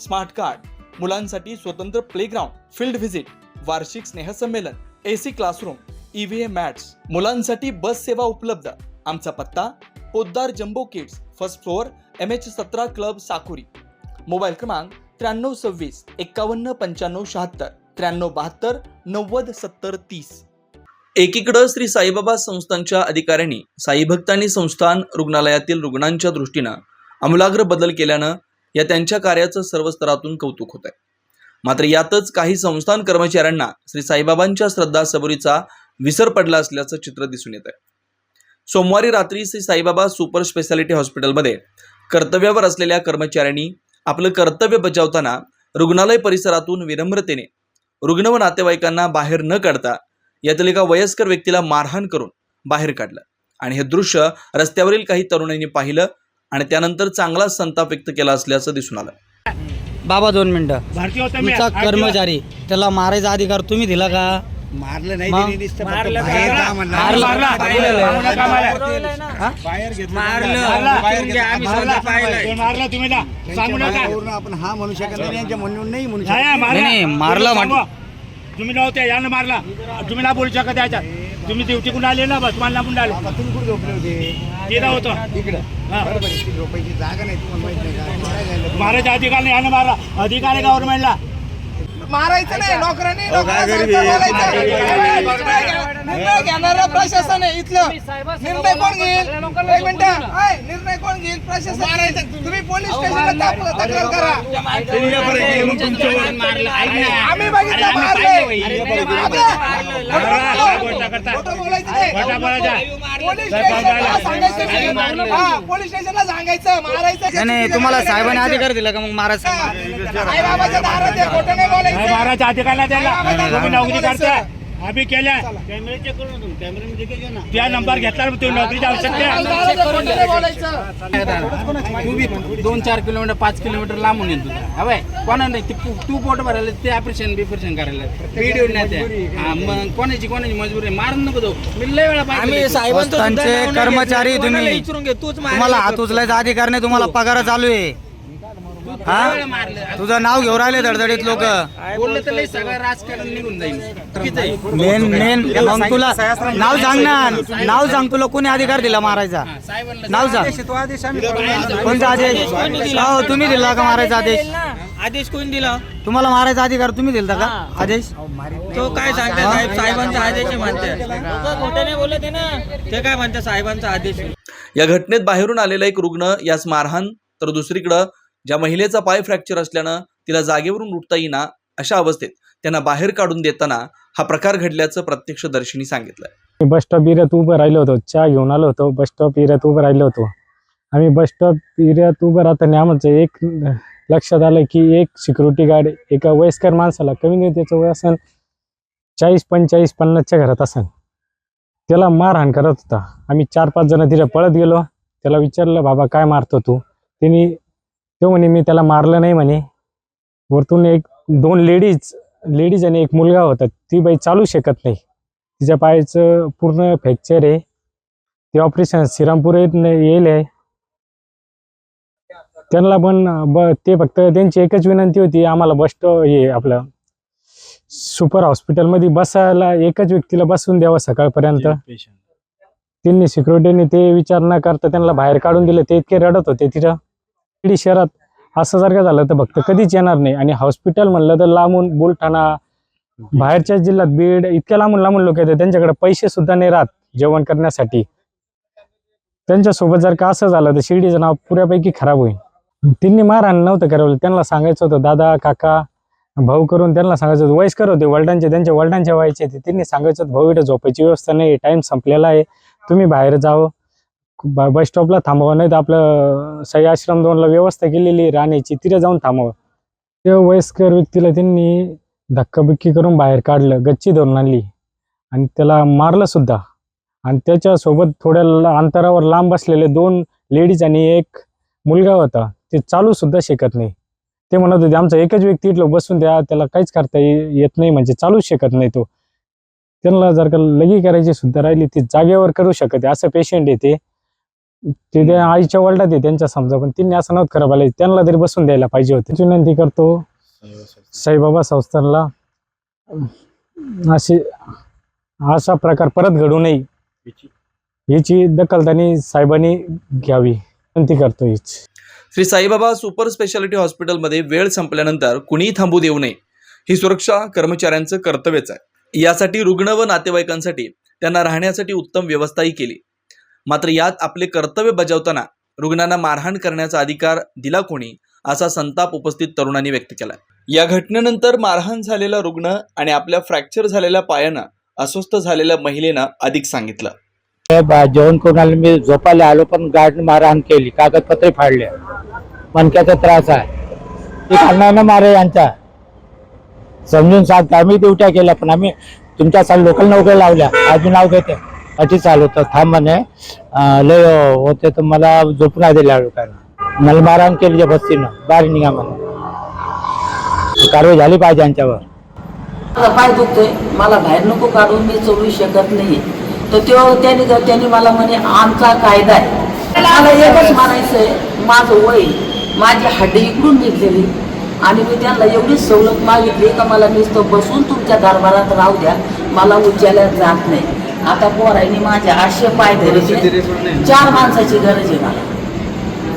Smart card मुलांसाठी स्वतंत्र playground field visit वार्षिक स्नेहसंमेलन A C classroom E V mats मुलांसाठी बस सेवा उपलब्ध. आमचा पत्ता Podar Jumbo Kids first floor M H सतरा क्लब साकुरी. मोबाईल क्रमांक त्र्याण्णव सव्वीस एक्कावन्न पंच्याण्णव शहात्तर त्र्याण्णव बहात्तर नव्वद सत्तर तीस. एकीकडं श्री साईबाबा संस्थांच्या अधिकाऱ्यांनी साईभक्तांनी संस्थान रुग्णालयातील रुग्णांच्या दृष्टीनं आमूलाग्र बदल केल्यानं या त्यांच्या कार्याचं सर्व स्तरातून कौतुक होत आहे मात्र यातच काही संस्थान कर्मचाऱ्यांना श्री साईबाबांच्या श्रद्धा सबुरीचा विसर पडला असल्याचं चित्र दिसून येत आहे सोमवारी रात्री श्री साईबाबा सुपर स्पेशालिटी हॉस्पिटलमध्ये कर्तव्यावर असलेल्या कर्मचाऱ्यांनी आपलं कर्तव्य बजावताना रुग्णालय परिसरातून विनम्रतेने रुग्ण व नातेवाईकांना बाहेर न काढता यातील एका वयस्कर व्यक्तीला मारहाण करून बाहेर काढलं. आणि हे दृश्य रस्त्यावरील काही तरुणांनी पाहिलं आणि त्यानंतर चांगलाच संताप व्यक्त केला असल्याचं दिसून आलं बाबा दोन मिनिटं भारतीय होता मी तुमचा आठ कर्मचारी त्याला मारायचा अधिकार तुम्ही दिला का मारलं नाही मग? त्यांनी नुसतं फक्त मारलं बाहेर का? जा म्हणलं. मारलं, तुम्ही ना सांगू नका त्यांच्यावरून आपण हा म्हणू शकत नाही यांच्या म्हणून नाही म्हणू नाही, शकत मारलं. नाही, नाही, मारलं तुम्ही म्हण- सांगू. तुम्ही नव्हते यानं मारला तुम्ही ना बोलू शकत याच्या तुम्ही ड्युटी कुठे आले ना बस मला कुठे आले. आता तुम्ही कुठे झोपले होते? तिथं होतो इकडं. हा. बरोबर आहे, ती झोपायची जागा नाही तुम्हाला माहीत नाही का? काय झालं? मारायचा अधिकार नाही यानं मारला अधिकार आहे गव्हर्नमेंटला मारायचं नाही नोकरांनी सांगता? बोलायचं. निर्णय घेणारं प्रशासन आहे इथलं. निर्णय कोण घेईल? एक मिनिट ऐ, निर्णय कोण घेईल प्रशासन तुम्ही. पोलीस स्टेशनला तक्रार करा. आम्ही बघितलं. पोलीस स्टेशनला सांगायचं पोलीस स्टेशनला सांगायचं मारायचं. नाही नाही तुम्हाला साहेबांनी अधिकार दिला का मग दारात आहे, खोटं नाही बोलायचं. मारायचा अधिकार नाही तुम्ही नोकरी. करता आम्ही केल्या. त्या नंबर घेतला नोकरीची आवश्यकता दोन चार किलोमीटर पाच किलोमीटर लांबून येतो हवाय कोणा नाही ते तू पोट भरायला ते ऑपरेशन बिपरेशन करायला. व्हिडिओ नाही. हा, कोणाची कोणाची मजबुरी? मारून नको जाऊ. मी लय वेळा पाहिजे संस्थांचे कर्मचारी तुम्ही. तुम्हाला हात उचलायचा अधिकार नाही तुम्हाला पगार चालू आहे. हा? तुझं नाव घेऊन राहिले धडधडीत लोक. बोललं तर लय सगळं राजकारण निघून जाईल. चुकीचं आहे. मेन मेन मग तुला नाव सांग ना. नाव सांग तुला कोणी अधिकार दिला मारायचा? साहेबांना नाव सांग. कोणता आदेश? हो तुम्ही दिला का मारायचा आदेश? आदेश कोण दिला? तुम्हाला मारायचा अधिकार तुम्ही दिलता का? आदेश? तो काय सांगते साहेब साहेबांचा आदेश आहे म्हणते बोलत आहे ना. ते काय म्हणते साहेबांचा आदेश आहे. या घटनेत बाहेरून आलेला एक रुग्ण यास मारहाण तर दुसरीकडं ज्या महिलेचा पाय फ्रॅक्चर असल्यानं तिला जागेवरून उठता येईना अशा अवस्थेत त्यांना बाहेर काढून देताना हा प्रकार घडल्याचं प्रत्यक्षदर्शींनी सांगितलं मी बस स्टॉप एरियात उभं राहिलो होतो. चहा घेऊन आलो होतो. बस स्टॉप एरियात उभं राहिलो होतो. आम्ही बस स्टॉप एरियात उभं राहताना आमचं एक लक्षात आलं की एक सिक्युरिटी गार्ड एका वयस्कर माणसाला कमी नाही त्याचं वय असेल चाळीस पंचेचाळीस पन्नासच्या घरात असेल त्याला मारहाण करत होता. आम्ही चार पाच जण तिथे पळत गेलो. त्याला विचारलं बाबा काय मारतो तू? त्यांनी तो म्हणे मी त्याला मारलं नाही म्हणे. वरतून एक दोन लेडीज लेडीज आणि एक मुलगा होता. ती बाई चालू शकत नाही. तिच्या पायाचं पूर्ण फ्रॅक्चर आहे. ते ऑपरेशन श्रीरामपूर येत येईल आहे. त्यांना पण ब ते फक्त त्यांची एकच विनंती होती आम्हाला बस हे आपलं सुपर हॉस्पिटलमध्ये बसायला एकच व्यक्तीला बसून द्यावं सकाळपर्यंत. त्यांनी सिक्युरिटीने ते विचार न करता त्यांना बाहेर काढून दिले. ते इतके रडत होते तिथं. शिर्डी शहरात असं जर का झालं तर फक्त कधीच येणार नाही. आणि हॉस्पिटल म्हणलं तर लांबून बुलढाणा बाहेरच्या जिल्ह्यात बीड इतक्या लांबून लांबून लोक येतात. त्यांच्याकडे पैसे सुद्धा नाही राहत जेवण करण्यासाठी. त्यांच्यासोबत जर का असं झालं तर शिर्डीचं नाव पुऱ्यापैकी खराब होईल. त्यांनी मारहाण नव्हतं करावलं त्यांना सांगायचं होतं दादा काका भाऊ करून त्यांना सांगायचं होतं. वयस्कर होते वडिलांचे त्यांच्या वडिलांच्या व्हायचे ते त्यांनी सांगायचं होतं भाऊ इथं झोपायची व्यवस्था नाही टाइम संपलेला आहे. तुम्ही बाहेर जावं. बस स्टॉपला थांबावं नाही तर आपलं सई आश्रम दोनला व्यवस्था केलेली राहण्याची तिथे जाऊन थांबावं. त्या वयस्कर व्यक्तीला त्यांनी धक्काबुक्की करून बाहेर काढलं गच्ची धरून आणली. आणि त्याला मारलं सुद्धा. आणि त्याच्यासोबत थोड्या अंतरावर लांब बसलेले दोन लेडीज आणि एक मुलगा होता ते चालू सुद्धा शकत नाही. ते म्हणत होते आमचा एकच व्यक्ती इथलं बसून द्या त्याला काहीच करता येत नाही म्हणजे चालूच शकत नाही तो. त्यांना जर का लगी करायची सुद्धा राहिली ती जागेवर करू शकत असं पेशंट आहे ते त्या आईच्या वर्ल्डात आहे त्यांच्या समजा पण त्यांनी असं नव्हतं आलं त्यांना तरी बसून द्यायला पाहिजे होते. विनंती करतो साईबाबा संस्थानला अशी असा प्रकार परत घडू नये. याची? दखल त्यांनी साहेबांनी घ्यावी. विनंती करतो हीच श्री साईबाबा सुपर स्पेशालिटी हॉस्पिटलमध्ये वेळ संपल्यानंतर कुणीही थांबू देऊ नये. ही सुरक्षा कर्मचाऱ्यांचं कर्तव्यच आहे. यासाठी रुग्ण व नातेवाईकांसाठी त्यांना राहण्यासाठी उत्तम व्यवस्थाही केली. मात्र यात आपले कर्तव्य बजावताना रुग्णांना मारहाण करण्याचा अधिकार दिला कोणी असा संताप उपस्थित तरुणांनी व्यक्त केला या घटनेनंतर मारहाण झालेला रुग्ण आणि आपल्या फ्रॅक्चर झालेल्या पायानं अस्वस्थ झालेल्या महिलेनं अधिक सांगितलं. जेवण करून आले मी झोपायला आलो पण गाडी मारहाण केली कागदपत्रे फाडले मणक्याचा त्रास आहे. ते खाण्यानं मारे यांचा? समजून सांगता आम्ही ड्युट्या केल्या पण आम्ही तुमच्या साल लोकल नोकऱ्या लावल्या. अजून नाव घेते. अटी चालू होतं. थांब म्हणे. लय होते तर मला झोपून नाही दिल्या लोकांना मला मारहाण केली त्या बस्तीनं. बाहेर निघा म्हणे. कारवाई झाली पाहिजे यांच्यावर. माझा पाय दुखतोय. मला बाहेर नको काढून. मी चोरू शकत नाही. तर तेव्हा त्याने त्यांनी मला म्हणे आमचा कायदा आहे. मला एकच म्हणायचंय माझं वय माझी हड्डी इकडून निघलेली आणि मी त्यांना एवढी सवलत मागितली का मला नुसतं बसून तुमच्या दरबारात राहू द्या. मला उज्ज्याला जात नाही. आता पोरांनी माझ्या आशे पाय धरले चार माणसाची गरज आहे मला.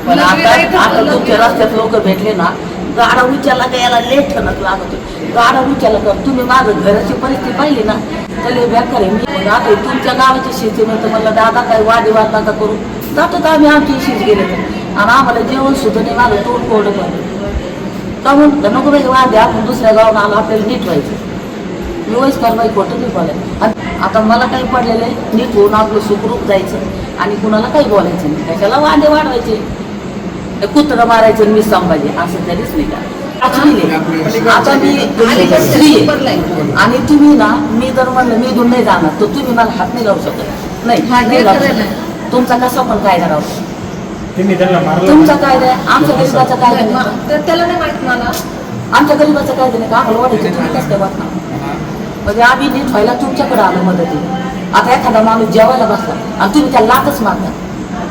पण आता आता तुमच्या रस्त्यात लोक भेटले ना गाडा उच्याला का याला लेट ठणक लागत? होती. गाडा उच्याला कर. तुम्ही माझं घराची परिस्थिती पाहिली ना त्याला बेकार आहे. मी मग आता तुमच्या गावाची शेती म्हणतं मला दादा काय वादविवाद नका करू? जातो तर आम्ही आमची शेत गेले तर. आणि आम्हाला जेवण सुद्धा नाही माझं तोंड कोरडं पण का म्हणतं नको बाई वाद्या आपण दुसऱ्या गावाला आलो आपल्याला नीट व्हायचं. मी वयस कारवाई खोटं नाही बोलाय आणि आता मला काही पडलेलं आहे नीट होऊन आपलं सुखरूप जायचं? आणि कुणाला काही बोलायचं नाही. कशाला वादे वाढवायचे? ते कुत्रं मारायचं मी संभाजी असं तरीच नाही का. आता मी स्त्री. आणि तुम्ही ना मी जर म्हणलं मी इथून नाही जाणार तर तुम्ही मला हात नाही लावू शकत. नाही. तुमचा कसा पण कायदा राहतो तुमचा कायदा आहे आमच्या गरीबाचा कायदा नाही त्याला नाही माहीत मला. आमच्या गरीबाचा कायदा नाही का? आम्हाला वाढायचं तुम्ही कसं काय वाटणार? म्हणजे आम्ही नीट व्हायला तुमच्याकडे आलो मदतीने. आता एखादा माणूस जेवायला बसला आणि तुम्ही त्याला लातच मारता.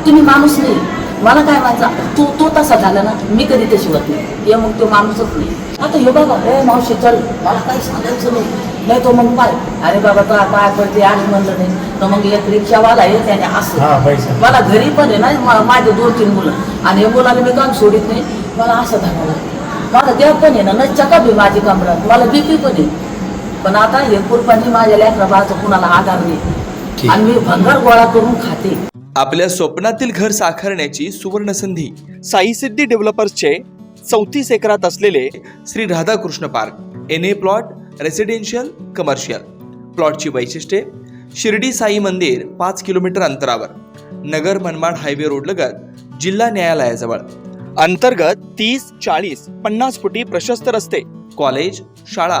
तुम्ही माणूस नाही. मला काय माहिती तू तो तसा झाला ना मी कधी तशी होत नाही. हे मग तो माणूसच नाही. आता हे बघा ए मावशी चल. मला काही सांगायचं नाही. नाही तो मग पाय. अरे बाबा तो पाय पडते आणि म्हणलं नाही. तर मग एक रिक्षावाला आहे त्याने असं. मला घरी पण आहे ना माझे दोन तीन मुलं. आणि हे मुलाला मी काम सोडित नाही. मला असं लागतं. मला देव पण आहे ना न चका बी माझी कमरात. मला बीपी पण आहे. पण आता कुरपणी माझ्या लेकरा बाळाचा कुणाला आधार नाही. आणि मी भंगार गोळा करून खाते. आपल्या स्वप्नातील घर साकारण्याची सुवर्ण संधी साई सिद्धी डेव्हलपर्सचे चौतीस एकरात असलेले Shri Radhakrishna park. N A plot residential commercial प्लॉटची वैशिष्ट्ये शिर्डी साई मंदिर पाच किलोमीटर अंतरावर. नगर मनमाड हायवे रोड लगत जिल्हा न्यायालयाजवळ. अंतर्गत तीस चाळीस पन्नास फुटी प्रशस्त रस्ते. कॉलेज शाळा